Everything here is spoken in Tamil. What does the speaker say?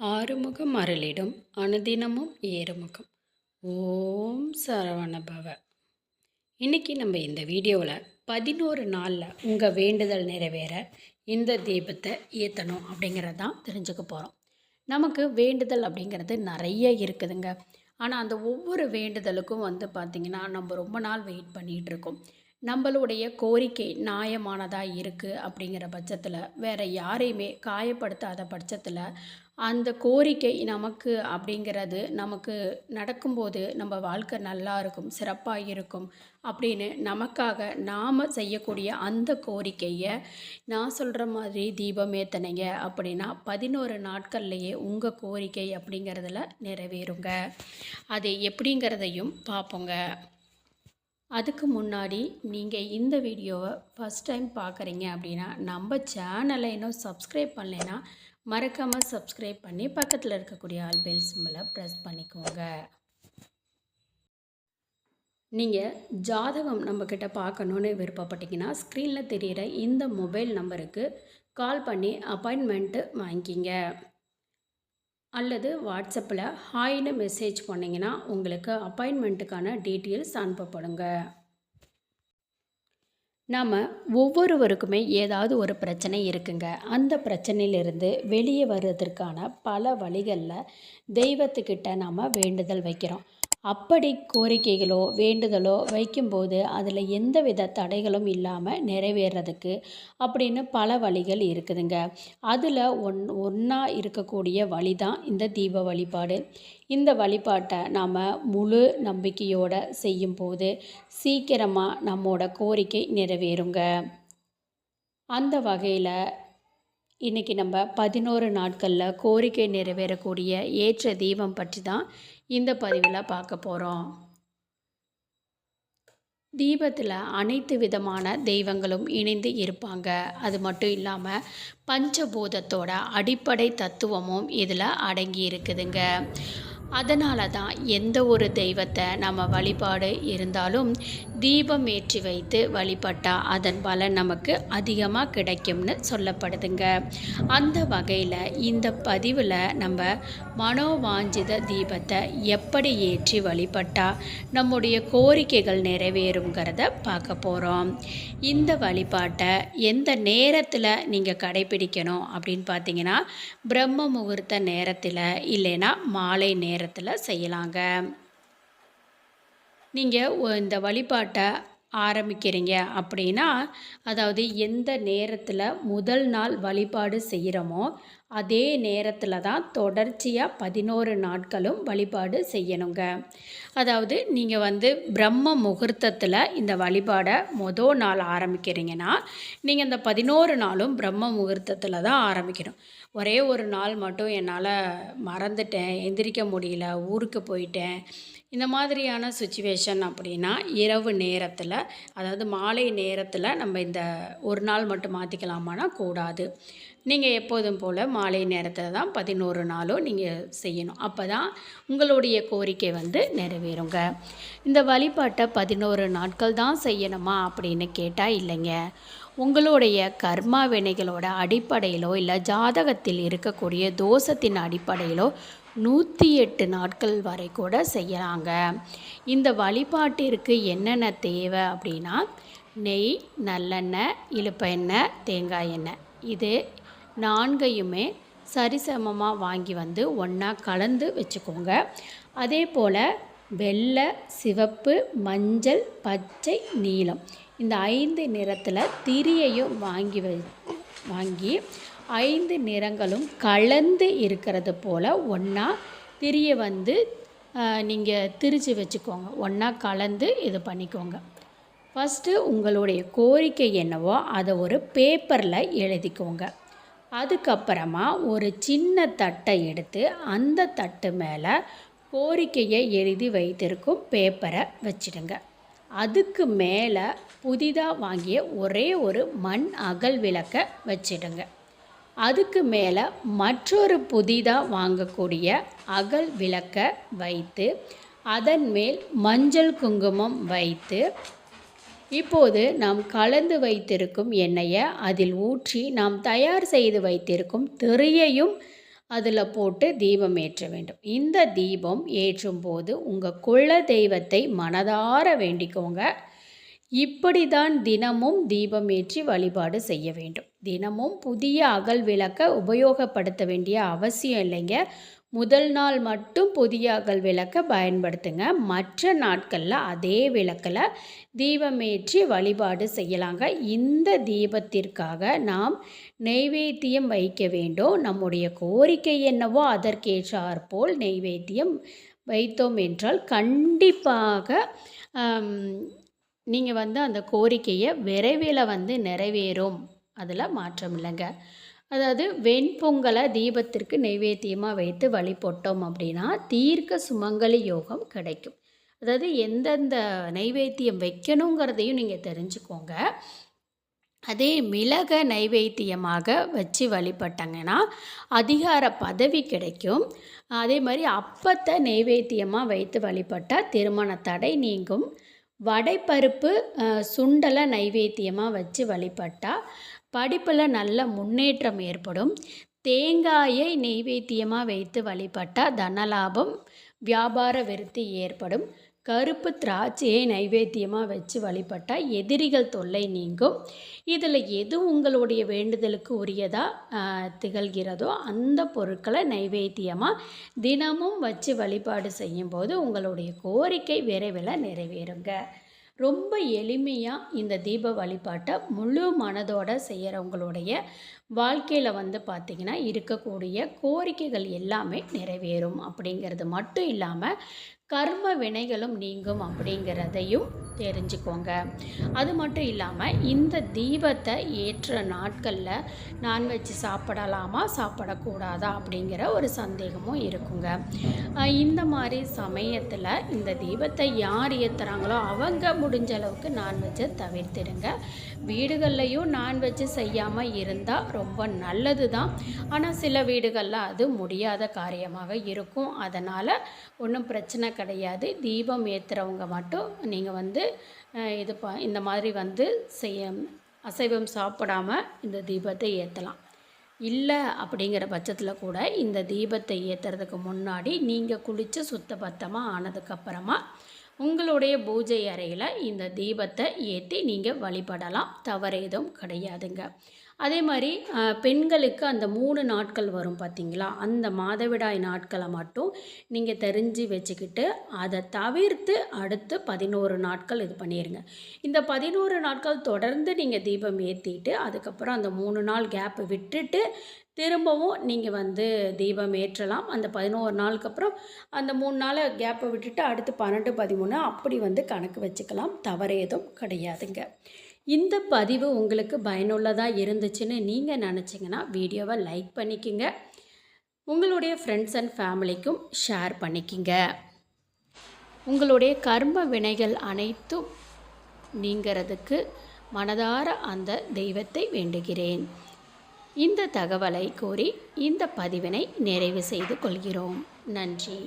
ஆறுமுகம் அருளிடும் அனுதினமும் ஏறுமுகம். ஓம் சரவணபவ. இன்னைக்கு நம்ம இந்த வீடியோவில் பதினோரு நாளில் உங்கள் வேண்டுதல் நிறைவேற இந்த தீபத்தை ஏற்றணும் அப்படிங்கிறது தான் தெரிஞ்சுக்க போகிறோம் நமக்கு வேண்டுதல் அப்படிங்கிறது நிறைய இருக்குதுங்க. ஆனால் அந்த ஒவ்வொரு வேண்டுதலுக்கும் வந்து பார்த்திங்கன்னா நம்ம ரொம்ப நாள் வெயிட் பண்ணிகிட்டு இருக்கோம். நம்மளுடைய கோரிக்கை நியாயமானதாக இருக்குது அப்படிங்கிற பட்சத்தில் வேறு யாரையுமே காயப்படுத்தாத பட்சத்தில் அந்த கோரிக்கை நமக்கு அப்படிங்கிறது நமக்கு நடக்கும்போது நம்ம வாழ்க்கை நல்லா இருக்கும் சிறப்பாக இருக்கும் அப்படின்னு நமக்காக நாம் செய்யக்கூடிய அந்த கோரிக்கையை நான் சொல்கிற மாதிரி தீபம் ஏத்தனைங்க அப்படின்னா பதினோரு நாட்கள்லையே உங்கள் கோரிக்கை அப்படிங்கிறதுல நிறைவேறுங்க. அது எப்படிங்கிறதையும் பார்ப்போங்க அதுக்கு முன்னாடி நீங்கள் இந்த வீடியோவை ஃபஸ்ட் டைம் பார்க்குறீங்க அப்படின்னா நம்ம சேனலை இன்னும் சப்ஸ்கிரைப் பண்ணலைன்னா மறக்காமல் சப்ஸ்கிரைப் பண்ணி பக்கத்தில் இருக்கக்கூடிய ஆல் பெல் சிம்பிளை ப்ரெஸ் பண்ணிக்கோங்க. நீங்கள் ஜாதகம் நம்மக்கிட்ட பார்க்கணுன்னு விருப்பப்பட்டீங்கன்னா ஸ்க்ரீனில் தெரிகிற இந்த மொபைல் நம்பருக்கு கால் பண்ணி அப்பாயின்மெண்ட்டு வாங்கிக்கிங்க. அல்லது வாட்ஸ்அப்பில் ஹாய்னு மெசேஜ் பண்ணிங்கன்னா உங்களுக்கு அப்பாயின்மெண்ட்டுக்கான டீட்டெயில்ஸ் அனுப்பப்படுங்க. நாம் ஒவ்வொருவருக்குமே ஏதாவது ஒரு பிரச்சனை இருக்குங்க. அந்த பிரச்சனையிலிருந்து வெளியே வர்றதற்கான பல வழிகளில் தெய்வத்துக்கிட்ட நாம் வேண்டுதல் வைக்கிறோம். அப்படி கோரிக்கைகளோ வேண்டுதலோ வைக்கும்போது அதில் எந்த வித தடைகளும் இல்லாமல் நிறைவேறதுக்கு அப்படின்னு பல வழிகள் இருக்குதுங்க. அதில் ஒன் ஒன்றா இருக்கக்கூடிய வழி தான் இந்த தீப வழிபாடு. இந்த வழிபாட்டை நாம் முழு நம்பிக்கையோடு செய்யும்போது சீக்கிரமாக நம்மோட கோரிக்கை நிறைவேறுங்க. அந்த வகையில் இன்றைக்கி நம்ம பதினோரு நாட்களில் கோரிக்கை நிறைவேறக்கூடிய ஏற்ற தீபம் பற்றி தான் இந்த பதிவில் பார்க்க போகிறோம் தீபத்தில் அனைத்து விதமான தெய்வங்களும் இணைந்து இருப்பாங்க. அது மட்டும் இல்லாமல் பஞ்சபூதத்தோட அடிப்படை தத்துவமும் இதில் அடங்கி இருக்குதுங்க. அதனால தான் எந்த ஒரு தெய்வத்தை நம்ம வழிபாடு இருந்தாலும் தீபம் ஏற்றி வைத்து வழிபட்டால் அதன் பலன் நமக்கு அதிகமாக கிடைக்கும்னு சொல்லப்படுதுங்க. அந்த வகையில் இந்த பதிவில் நம்ம மனோவாஞ்சித தீபத்தை எப்படி ஏற்றி வழிபட்டால் நம்முடைய கோரிக்கைகள் நிறைவேறுங்கிறத பார்க்க போகிறோம் இந்த வழிபாட்டை எந்த நேரத்தில் நீங்கள் கடைபிடிக்கணும் அப்படின்னு பார்த்தீங்கன்னா பிரம்ம முகூர்த்த நேரத்தில் இல்லைன்னா மாலை நேரம் நேரத்தில் செய்யலாங்க. நீங்கள் இந்த வழிபாட்டை ஆரம்பிக்கிறீங்க அப்படின்னா அதாவது எந்த நேரத்தில் முதல் நாள் வழிபாடு செய்கிறோமோ அதே நேரத்தில் தான் தொடர்ச்சியாக பதினோரு நாட்களும் வழிபாடு செய்யணுங்க. அதாவது நீங்கள் வந்து பிரம்ம முகூர்த்தத்தில் இந்த வழிபாடை மொதல் நாள் ஆரம்பிக்கிறீங்கன்னா நீங்கள் இந்த பதினோரு நாளும் பிரம்ம முகூர்த்தத்தில் தான் ஆரம்பிக்கணும். ஒரே ஒரு நாள் மட்டும் என்னால் மறந்துட்டேன் எந்திரிக்க முடியல ஊருக்கு போயிட்டேன் இந்த மாதிரியான சுச்சுவேஷன் அப்படின்னா இரவு நேரத்தில் அதாவது மாலை நேரத்தில் நம்ம இந்த ஒரு நாள் மட்டும் மாற்றிக்கலாமானா கூடாது. நீங்கள் எப்போதும் போல் மாலை நேரத்தில் தான் பதினோரு நாளும் நீங்கள் செய்யணும். அப்போ தான் உங்களுடைய கோரிக்கை வந்து நிறைவேறுங்க. இந்த வழிபாட்டை பதினோரு நாட்கள் தான் செய்யணுமா அப்படின்னு கேட்டால் இல்லைங்க. உங்களுடைய கர்மா வினைகளோட அடிப்படையிலோ இல்லை ஜாதகத்தில் இருக்கக்கூடிய தோஷத்தின் அடிப்படையிலோ நூற்றி எட்டு நாட்கள் வரை கூட செய்யலாங்க இந்த வழிபாட்டிற்கு என்னென்ன தேவை அப்படின்னா நெய் நல்லெண்ணெய் இழுப்பெண்ணெய் தேங்காய் எண்ணெய். இது நான்கையுமே சரிசமமாக வாங்கி வந்து ஒன்றா கலந்து வச்சுக்கோங்க. அதே போல் வெள்ளை சிவப்பு மஞ்சள் பச்சை நீலம். இந்த ஐந்து நிறத்தில் திரியையும் வாங்கி வை வாங்கி ஐந்து நிறங்களும் கலந்து இருக்கிறது போல் ஒன்றா திரிய வந்து நீங்கள் திரித்து வச்சுக்கோங்க. ஒன்றா கலந்து இது பண்ணிக்கோங்க. ஃபஸ்ட்டு உங்களுடைய கோரிக்கை என்னவோ அதை ஒரு பேப்பரில் எழுதிக்கோங்க. அதுக்கப்புறமா ஒரு சின்ன தட்டை எடுத்து அந்த தட்டு மேலே கோரிக்கையை எழுதி வைத்திருக்கும் பேப்பரை வச்சிடுங்க. அதுக்கு மேலே புதிதாக வாங்கிய ஒரே ஒரு மண் அகல் விளக்கை வச்சிடுங்க. அதுக்கு மேலே மற்றொரு புதிதாக வாங்கக்கூடிய அகல் விளக்கை வைத்து அதன் மேல் மஞ்சள் குங்குமம் வைத்து இப்போது நாம் கலந்து வைத்திருக்கும் எண்ணெயை அதில் ஊற்றி நாம் தயார் செய்து வைத்திருக்கும் திரையையும் அதில் போட்டு தீபம் ஏற்ற வேண்டும். இந்த தீபம் ஏற்றும் போது உங்கள் குல தெய்வத்தை மனதார வேண்டிக்கோங்க. இப்படி தான் தினமும் தீபம் ஏற்றி வழிபாடு செய்ய வேண்டும். தினமும் புதிய அகல் விளக்க உபயோகப்படுத்த வேண்டிய அவசியம் இல்லைங்க. முதல் நாள் மட்டும் புதிய அகல் விளக்க பயன்படுத்துங்க. மற்ற நாட்களில் அதே விளக்கில் தீபம் ஏற்றி வழிபாடு செய்யலாங்க. இந்த தீபத்திற்காக நாம் நெய்வேத்தியம் வைக்க வேண்டும் நம்முடைய கோரிக்கை என்னவோ அதற்கேற்றாற்போல் நெய்வேத்தியம் வைத்தோம் என்றால் கண்டிப்பாக நீங்கள் வந்து அந்த கோரிக்கையை விரைவில் வந்து நிறைவேறும். அதில் மாற்றம் இல்லைங்க. அதாவது வெண்பொங்கலை தீபத்திற்கு நைவேத்தியமாக வைத்து வழிபட்டோம் அப்படின்னா தீர்க்க சுமங்கலி யோகம் கிடைக்கும். அதாவது எந்தெந்த நைவேத்தியம் வைக்கணுங்கிறதையும் நீங்கள் தெரிஞ்சுக்கோங்க. அதே மிளக நைவேத்தியமாக வச்சு வழிபட்டாங்கன்னா அதிகார பதவி கிடைக்கும். அதே மாதிரி அப்பத்தை நைவேத்தியமாக வைத்து வழிபட்டால் திருமண தடை நீங்கும். வடைப்பருப்பு சுண்டலை நைவேத்தியமாக வச்சு வழிபட்டால் படிப்பில் நல்ல முன்னேற்றம் ஏற்படும். தேங்காயை நெய்வேத்தியமாக வைத்து வழிபட்டால் தனலாபம் வியாபார விருத்தி ஏற்படும். கருப்பு திராட்சையை நைவேத்தியமாக வச்சு வழிபட்டால் எதிரிகள் தொல்லை நீங்கும். இதில் எது உங்களுடைய வேண்டுதலுக்கு உரியதாக திகழ்கிறதோ அந்த பொருட்களை நைவேத்தியமாக தினமும் வச்சு வழிபாடு செய்யும்போது உங்களுடைய கோரிக்கை விரைவில் நிறைவேறுங்க. ரொம்ப எளிமையாக இந்த தீப வழிபாட்டை முழு மனதோடு செய்கிறவங்களுடைய வாழ்க்கையில் வந்து பார்த்திங்கன்னா இருக்கக்கூடிய கோரிக்கைகள் எல்லாமே நிறைவேறும். அப்படிங்கிறது மட்டும் இல்லாமல் கர்ம வினைகளும் நீங்கும் அப்படிங்கிறதையும் தெரிஞ்சுக்கோங்க. அது மட்டும் இல்லாமல் இந்த தீபத்தை ஏற்ற நாட்களில் நான்வெஜ் சாப்பிடலாமா சாப்பிடக்கூடாதா அப்படிங்கிற ஒரு சந்தேகமும் இருக்குங்க. இந்த மாதிரி சமயத்தில் இந்த தீபத்தை யார் ஏற்றுறாங்களோ அவங்க முடிஞ்ச அளவுக்கு நான்வெஜ்ஜை தவிர்த்திடுங்க. வீடுகள்லையும் நான்வெஜ் செய்யாமல் இருந்தால் ரொம்ப நல்லது தான் ஆனால் சில வீடுகளில் அது முடியாத காரியமாக இருக்கும். அதனால் ஒன்றும் பிரச்சனை கிடையாது. தீபம் ஏற்றுறவங்க மட்டும் நீங்கள் வந்து இது ப இந்த மாதிரி வந்து செய்ய அசைவம் சாப்பிடாம இந்த தீபத்தை ஏற்றலாம் இல்லை அப்படிங்கிற பட்சத்தில் கூட இந்த தீபத்தை ஏற்றுறதுக்கு முன்னாடி நீங்கள் குளித்து சுத்தபத்தமாக ஆனதுக்கப்புறமா உங்களுடைய பூஜை அறையில் இந்த தீபத்தை ஏற்றி நீங்கள் வழிபடலாம். தவறு எதுவும் கிடையாதுங்க. அதே மாதிரி பெண்களுக்கு அந்த மூணு நாட்கள் வரும் பார்த்திங்களா அந்த மாதவிடாய் நாட்களை மட்டும் நீங்கள் தெரிஞ்சு வச்சுக்கிட்டு அதை தவிர்த்து அடுத்து பதினோரு நாட்கள் இது பண்ணிடுங்க இந்த பதினோரு நாட்கள் தொடர்ந்து நீங்கள் தீபம் ஏற்றிட்டு அதுக்கப்புறம் அந்த மூணு நாள் கேப்பு விட்டுட்டு திரும்பவும் நீங்கள் வந்து தீபம் ஏற்றலாம். அந்த பதினோரு நாளுக்கு அப்புறம் அந்த மூணு நாளை கேப்பை விட்டுட்டு அடுத்து பன்னெண்டு பதிமூணு அப்படி வந்து கணக்கு வச்சுக்கலாம். தவறு எதுவும் கிடையாதுங்க. இந்த பதிவு உங்களுக்கு பயனுள்ளதாக இருந்துச்சுன்னு நீங்கள் நினச்சிங்கன்னா வீடியோவை லைக் பண்ணிக்கிங்க. உங்களுடைய ஃப்ரெண்ட்ஸ் அண்ட் ஃபேமிலிக்கும் ஷேர் பண்ணிக்கிங்க. உங்களுடைய கர்ம வினைகள் அனைத்தும் நீங்கிறதுக்கு மனதார அந்த தெய்வத்தை வேண்டுகிறேன். இந்த தகவலை கூறி இந்த பதிவினை நிறைவு செய்து கொள்கிறோம். நன்றி.